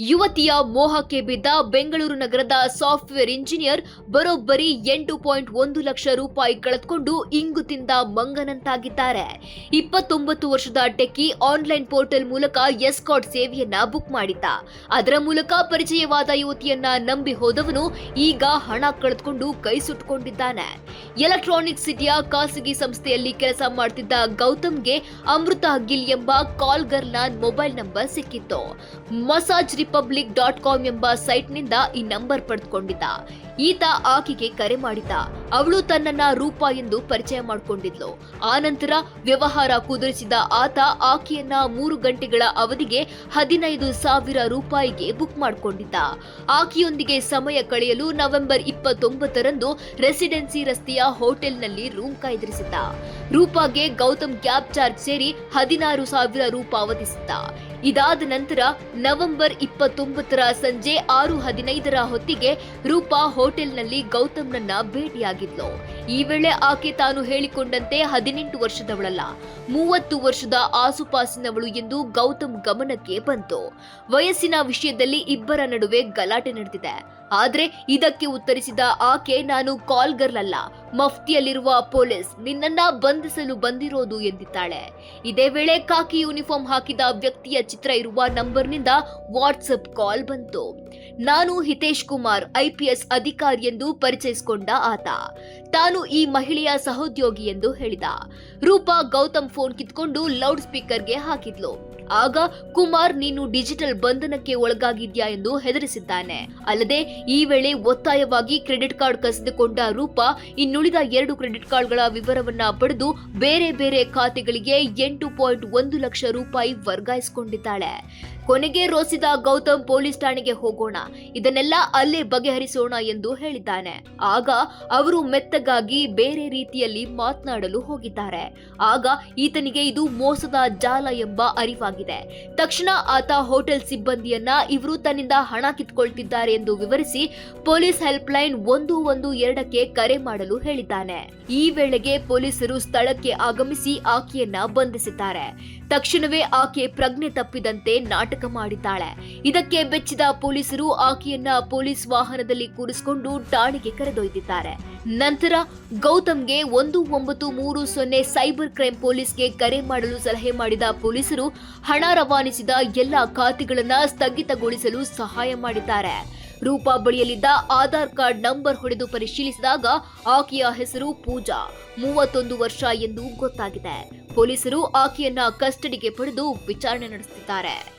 ಯುವತಿಯ ಮೋಹಕ್ಕೆ ಬಿದ್ದ ಬೆಂಗಳೂರು ನಗರದ ಸಾಫ್ಟ್ವೇರ್ ಇಂಜಿನಿಯರ್ ಬರೋಬ್ಬರಿ ಎಂಟು ಪಾಯಿಂಟ್ ಒಂದು ಲಕ್ಷ ರೂಪಾಯಿ ಕಳೆದುಕೊಂಡು ಇಂಗು ತಿಂದ ಮಂಗನಂತಾಗಿದ್ದಾರೆ. ಇಪ್ಪತ್ತೊಂಬತ್ತು ವರ್ಷದ ಟೆಕ್ಕಿ ಆನ್ಲೈನ್ ಪೋರ್ಟಲ್ ಮೂಲಕ ಎಸ್ಕಾಟ್ ಸೇವೆಯನ್ನ ಬುಕ್ ಮಾಡಿದ್ದ. ಅದರ ಮೂಲಕ ಪರಿಚಯವಾದ ಯುವತಿಯನ್ನ ನಂಬಿ ಹೋದವನು ಈಗ ಹಣ ಕಳೆದುಕೊಂಡು ಕೈ ಸುಟ್ಟುಕೊಂಡಿದ್ದಾನೆ ಎಲೆಕ್ಟ್ರಾನಿಕ್ ಸಿಟಿಯ ಖಾಸಗಿ ಸಂಸ್ಥೆಯಲ್ಲಿ ಕೆಲಸ ಮಾಡ್ತಿದ್ದ ಗೌತಮ್ಗೆ ಅಮೃತ ಗಿಲ್ ಎಂಬ ಕಾಲ್ ಗರ್ಲ್ನ ಮೊಬೈಲ್ ನಂಬರ್ ಸಿಕ್ಕಿತ್ತು. ಮಸಾಜ್ ರಿಪಬ್ಲಿಕ್ ಡಾಟ್ ಕಾಮ್ ಎಂಬ ಸೈಟ್ನಿಂದ ಈ ನಂಬರ್ ಪಡೆದುಕೊಂಡಿದ್ದ. ಈತ ಆಕೆಗೆ ಕರೆ ಮಾಡಿದ್ದ. ಅವಳು ತನ್ನನ್ನ ರೂಪ ಎಂದು ಪರಿಚಯ ಮಾಡಿಕೊಂಡಿದ್ಲು. ಆನಂತರ ನಂತರ ವ್ಯವಹಾರ ಕುದುರಿಸಿದ ಆತ ಆಕೆಯನ್ನ ಮೂರು ಗಂಟೆಗಳ ಅವಧಿಗೆ ಹದಿನೈದು ಸಾವಿರ ರೂಪಾಯಿಗೆ ಬುಕ್ ಮಾಡಿಕೊಂಡಿದ್ದ. ಆಕೆಯೊಂದಿಗೆ ಸಮಯ ಕಳೆಯಲು ನವೆಂಬರ್ ಇಪ್ಪತ್ತೊಂಬತ್ತರಂದು ರೆಸಿಡೆನ್ಸಿ ರಸ್ತೆಯ ಹೋಟೆಲ್ನಲ್ಲಿ ರೂಮ್ ಕಾಯ್ದಿರಿಸಿದ್ದ. ರೂಪಾಗೆ ಗೌತಮ್ ಕ್ಯಾಬ್ ಚಾರ್ಜ್ ಸೇರಿ ಹದಿನಾರು ಸಾವಿರ ರು ಇದಾದ ನಂತರ ನವೆಂಬರ್ ಇಪ್ಪತ್ತೊಂಬತ್ತರ ಸಂಜೆ ಆರು ಹದಿನೈದರ ಹೊತ್ತಿಗೆ ರೂಪಾ ಹೋಟೆಲ್ನಲ್ಲಿ ಗೌತಮ್ನನ್ನ ಭೇಟಿಯಾಗಿದ್ಲು ಈ ವೇಳೆ ಆಕೆ ತಾನು ಹೇಳಿಕೊಂಡಂತೆ ಹದಿನೆಂಟು ವರ್ಷದವಳಲ್ಲ, ಮೂವತ್ತು ವರ್ಷದ ಆಸುಪಾಸಿನವಳು ಎಂದು ಗೌತಮ್ ಗಮನಕ್ಕೆ ಬಂತು. ವಯಸ್ಸಿನ ವಿಷಯದಲ್ಲಿ ಇಬ್ಬರ ನಡುವೆ ಗಲಾಟೆ ನಡೆದಿದೆ. ಆದ್ರೆ ಇದಕ್ಕೆ ಉತ್ತರಿಸಿದ ಆಕೆ, ನಾನು ಕಾಲ್ ಗರ್ಲ್ ಅಲ್ಲ ಮಫ್ತಿಯಲ್ಲಿರುವ ಪೊಲೀಸ್, ನಿನ್ನನ್ನ ಬಂಧಿಸಲು ಬಂದಿರೋದು ಎಂದಿದ್ದಾಳೆ. ಇದೇ ವೇಳೆ ಕಾಕಿ ಯೂನಿಫಾರ್ಮ್ ಹಾಕಿದ ವ್ಯಕ್ತಿಯ ಚಿತ್ರ ಇರುವ ನಂಬರ್ನಿಂದ ವಾಟ್ಸಪ್ ಕಾಲ್ ಬಂತು. ನಾನು ಹಿತೇಶ್ ಕುಮಾರ್ ಐಪಿಎಸ್ ಅಧಿಕಾರಿ ಎಂದು ಪರಿಚಯಿಸಿಕೊಂಡ ಆತ. ತಾನು ಈ ಮಹಿಳೆಯ ಸಹೋದ್ಯೋಗಿ ಎಂದು ಹೇಳಿದ. ರೂಪಾ ಗೌತಮ್ ಫೋನ್ ಕಿತ್ಕೊಂಡು ಲೌಡ್ ಸ್ಪೀಕರ್ಗೆ ಹಾಕಿದ್ಲು. ಆಗ ಕುಮಾರ್ ನೀನು ಡಿಜಿಟಲ್ ಬಂಧನಕ್ಕೆ ಒಳಗಾಗಿದ್ಯಾ ಎಂದು ಹೆದರಿಸಿದ್ದಾನೆ. ಅಲ್ಲದೆ ಈ ವೇಳೆ ಒತ್ತಾಯವಾಗಿ ಕ್ರೆಡಿಟ್ ಕಾರ್ಡ್ ಕಸಿದುಕೊಂಡ ರೂಪಾ ಇನ್ನುಳಿದ ಎರಡು ಕ್ರೆಡಿಟ್ ಕಾರ್ಡ್ಗಳ ವಿವರವನ್ನ ಪಡೆದು ಬೇರೆ ಬೇರೆ ಖಾತೆಗಳಿಗೆ ಎಂಟು ಪಾಯಿಂಟ್ ಒಂದು ಲಕ್ಷ ರೂಪಾಯಿ ವರ್ಗಾಯಿಸಿಕೊಂಡಿದ್ದಾಳೆ. ಕೊನೆಗೆ ರೋಸಿದ ಗೌತಮ್ ಪೊಲೀಸ್ ಠಾಣೆಗೆ ಹೋಗೋಣ. ಇದನ್ನೆಲ್ಲ ಅಲ್ಲೇ ಬಗೆಹರಿಸೋಣ ಎಂದು ಹೇಳಿದ್ದಾನೆ. ಆಗ ಅವರು ಮೆತ್ತಗಾಗಿ ಬೇರೆ ರೀತಿಯಲ್ಲಿ ಮಾತನಾಡಲು ಹೋಗಿದ್ದಾರೆ. ಆಗ ಈತನಿಗೆ ಇದು ಮೋಸದ ಜಾಲ ಎಂಬ ಅರಿವಾಗಿದೆ ತಕ್ಷಣ ಆತ ಹೋಟೆಲ್ ಸಿಬ್ಬಂದಿಯನ್ನ ಇವರು ತನ್ನಿಂದ ಹಣ ಕಿತ್ಕೊಳ್ತಿದ್ದಾರೆ ಎಂದು ವಿವರಿಸಿ ಪೊಲೀಸ್ ಹೆಲ್ಪ್ ಲೈನ್ ಒಂದು ಒಂದು ಎರಡಕ್ಕೆ ಕರೆ ಮಾಡಲು ಹೇಳಿದ್ದಾನೆ. ಈ ವೇಳೆಗೆ ಪೊಲೀಸರು ಸ್ಥಳಕ್ಕೆ ಆಗಮಿಸಿ ಆಕೆಯನ್ನ ಬಂಧಿಸಿದ್ದಾರೆ. ತಕ್ಷಣವೇ ಆಕೆ ಪ್ರಜ್ಞೆ ತಪ್ಪಿದಂತೆ ನಾಟಕ ಮಾಡಿದ್ದಾಳೆ. ಇದಕ್ಕೆ ಬೆಚ್ಚಿದ ಪೊಲೀಸರು ಆಕೆಯನ್ನ ಪೊಲೀಸ್ ವಾಹನದಲ್ಲಿ ಕೂರಿಸಿಕೊಂಡು ಠಾಣೆಗೆ ಕರೆದೊಯ್ದಿದ್ದಾರೆ. ನಂತರ ಗೌತಮ್ಗೆ ಒಂದು ಒಂಬತ್ತು ಮೂರು ಸೊನ್ನೆ ಸೈಬರ್ ಕ್ರೈಮ್ ಪೊಲೀಸ್ಗೆ ಕರೆ ಮಾಡಲು ಸಲಹೆ ಮಾಡಿದ ಪೊಲೀಸರು ಹಣ ರವಾನಿಸಿದ ಎಲ್ಲ ಖಾತೆಗಳನ್ನು ಸ್ಥಗಿತಗೊಳಿಸಲು ಸಹಾಯ ಮಾಡಿದ್ದಾರೆ. ರೂಪಾ ಬಳಿಯಲ್ಲಿದ್ದ ಆಧಾರ್ ಕಾರ್ಡ್ ನಂಬರ್ ಹೊಡೆದು ಪರಿಶೀಲಿಸಿದಾಗ ಆಕೆಯ ಹೆಸರು ಪೂಜಾ. ಮೂವತ್ತೊಂದು ವರ್ಷ ಎಂದು ಗೊತ್ತಾಗಿದೆ. ಪೊಲೀಸರು ಆಕೆಯನ್ನ ಕಸ್ಟಡಿಗೆ ಪಡೆದು ವಿಚಾರಣೆ ನಡೆಸುತ್ತಿದ್ದಾರೆ.